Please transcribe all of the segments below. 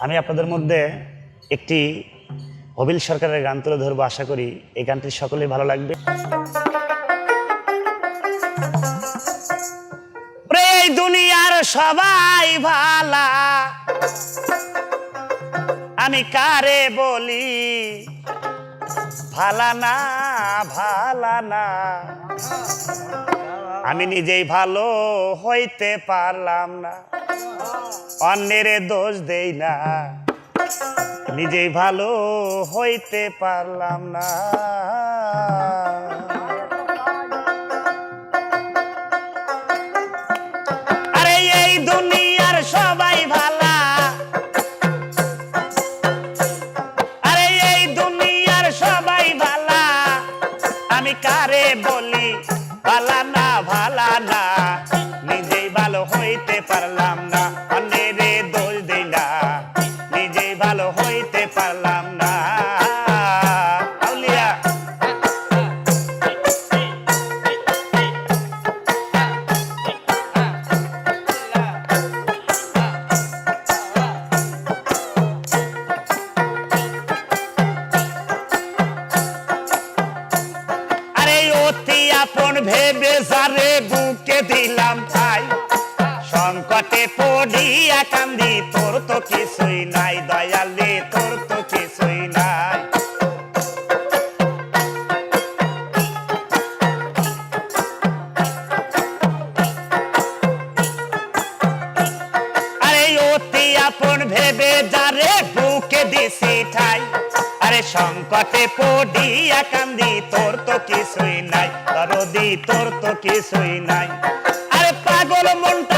আমি আপনাদের মধ্যে একটি হবিল সরকারের গান তুলে ধরবো, আশা করি এই গানটি সকলেই ভালো লাগবে। দুনিয়ার সবাই ভালা। আমি কারে বলি? ভালা না ভালা না। আমি নিজেই ভালো হইতে পারলাম না। অন্যের দোষ দেই না। নিজেই ভালো হইতে পারলাম না। আরে এই দুনিয়ার সবাই ভালা। আরে এই দুনিয়ার সবাই ভালা। আমি কারে বলি আপন ভেবে সারে বুকে দিলাম ঠাই সংকটে পড়িয়া কান্দি, তোর তো কিছুই নাই, দয়ালে তোর তো কিছুই নাই। আরে অতি আপন ভেবে যারে বুকে দিছি ঠাই। আরে সংকটে পড়িয়া কান্দি, তোর তো কিছুই নাই। তোর তো কিছুই নাই। আরে পাগল মনটা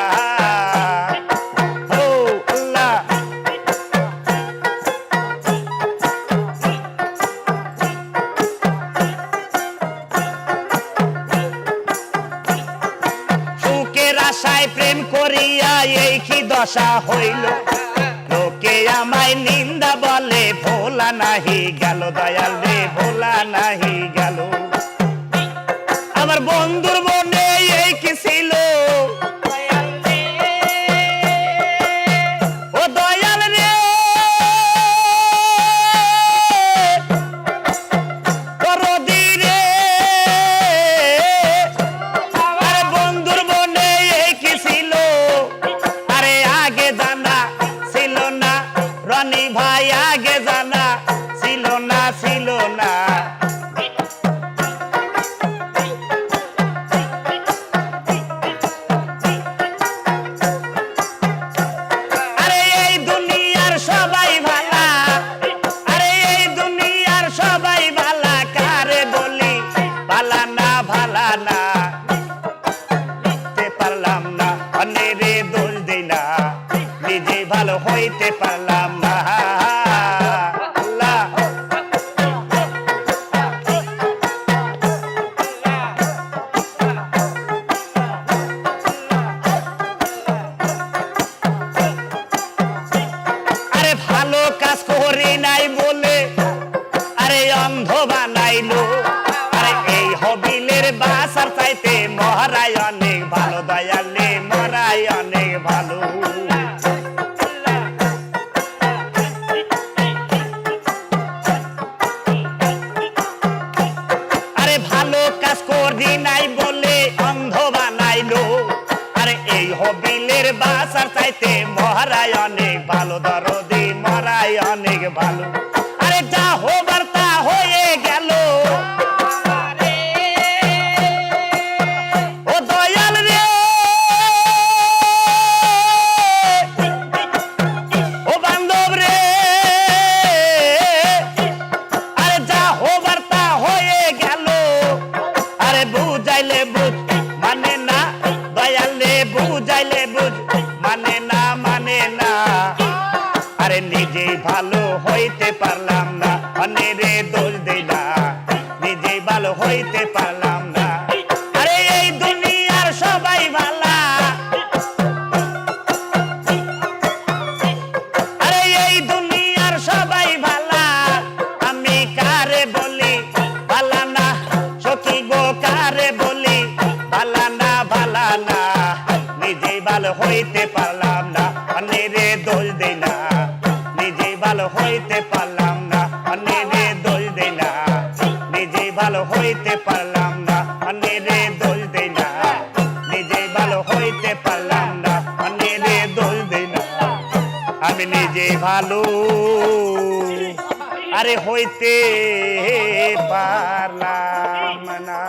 দশা হইল। লোকে আমায় নিন্দা বলে ভোলা নাহি গেল দয়াল হইতে পারলাম না। ভালো নাই বলে আরে বানাইলো। আরে এই হবিলের বাসার চাইতে মহারায় কাজ করি নাই বলে অন্ধ বানাইলো। আরে এই হবিলের বাসার চাইতে মহারায় অনেক ভালো, দরদি মহারায় অনেক ভালো। আরে যা হবার বুঝাইলে পারলাম না। অন্যেরে দোষ দেই না। নিজেই ভালো হইতে পারলাম না। অন্যেরে দোষ দেই না। নিজেই ভালো হইতে পারলাম না। অন্যেরে দোষ দেই না। আমি নিজে ভালো। আরে হইতে পারলাম না।